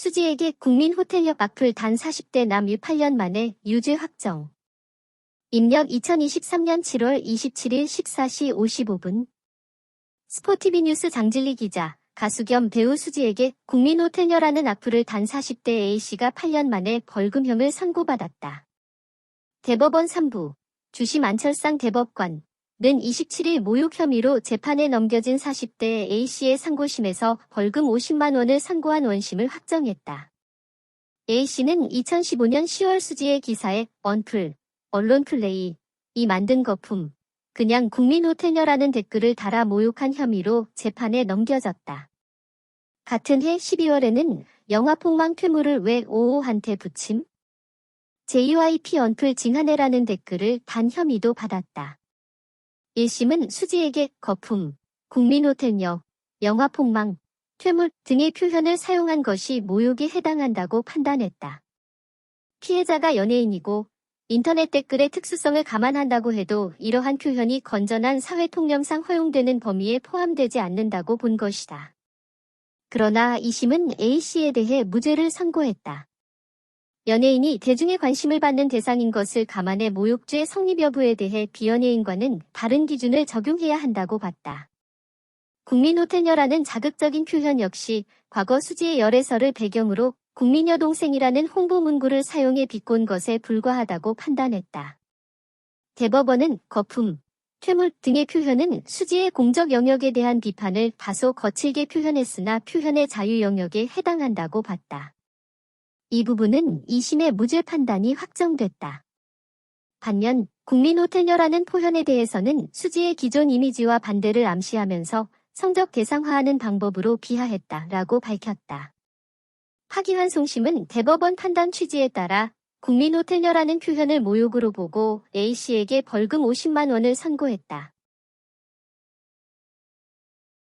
수지에게 국민 호텔역 악플 단 40대 남 8년 만에 유죄 확정. 입력 2023년 7월 27일 14시 55분. 스포티비 뉴스 장진리 기자, 가수 겸 배우 수지에게 국민 호텔녀라는 악플을 단 40대 A씨가 8년 만에 벌금형을 선고받았다. 대법원 3부, 주심 안철상 대법관, 는 27일 모욕 혐의로 재판에 넘겨진 40대 A씨의 상고심에서 벌금 50만 원을 선고한 원심을 확정했다. A씨는 2015년 10월 수지의 기사에 언플, 언론 플레이, 이 만든 거품, 그냥 국민 호텔녀라는 댓글을 달아 모욕한 혐의로 재판에 넘겨졌다. 같은 해 12월에는 영화 폭망 퇴물을 왜 오오한테 붙임? JYP 언플 징하네라는 댓글을 단 혐의도 받았다. 1심은 수지에게 거품, 국민호텔녀, 영화폭망, 퇴물 등의 표현을 사용한 것이 모욕에 해당한다고 판단했다. 피해자가 연예인이고 인터넷 댓글의 특수성을 감안한다고 해도 이러한 표현이 건전한 사회 통념상 허용되는 범위에 포함되지 않는다고 본 것이다. 그러나 2심은 A씨에 대해 무죄를 선고했다. 연예인이 대중의 관심을 받는 대상인 것을 감안해 모욕죄 성립 여부에 대해 비연예인과는 다른 기준을 적용해야 한다고 봤다. 국민호텔녀라는 자극적인 표현 역시 과거 수지의 열애설을 배경으로 국민여동생이라는 홍보 문구를 사용해 비꼰 것에 불과하다고 판단했다. 대법원은 거품, 퇴물 등의 표현은 수지의 공적 영역에 대한 비판을 다소 거칠게 표현했으나 표현의 자유 영역에 해당한다고 봤다. 이 부분은 2심의 무죄 판단이 확정됐다. 반면 국민호텔녀라는 표현에 대해서는 수지의 기존 이미지와 반대를 암시하면서 성적 대상화하는 방법으로 비하했다라고 밝혔다. 파기환 송심은 대법원 판단 취지에 따라 국민호텔녀라는 표현을 모욕으로 보고 A씨에게 벌금 50만 원을 선고했다.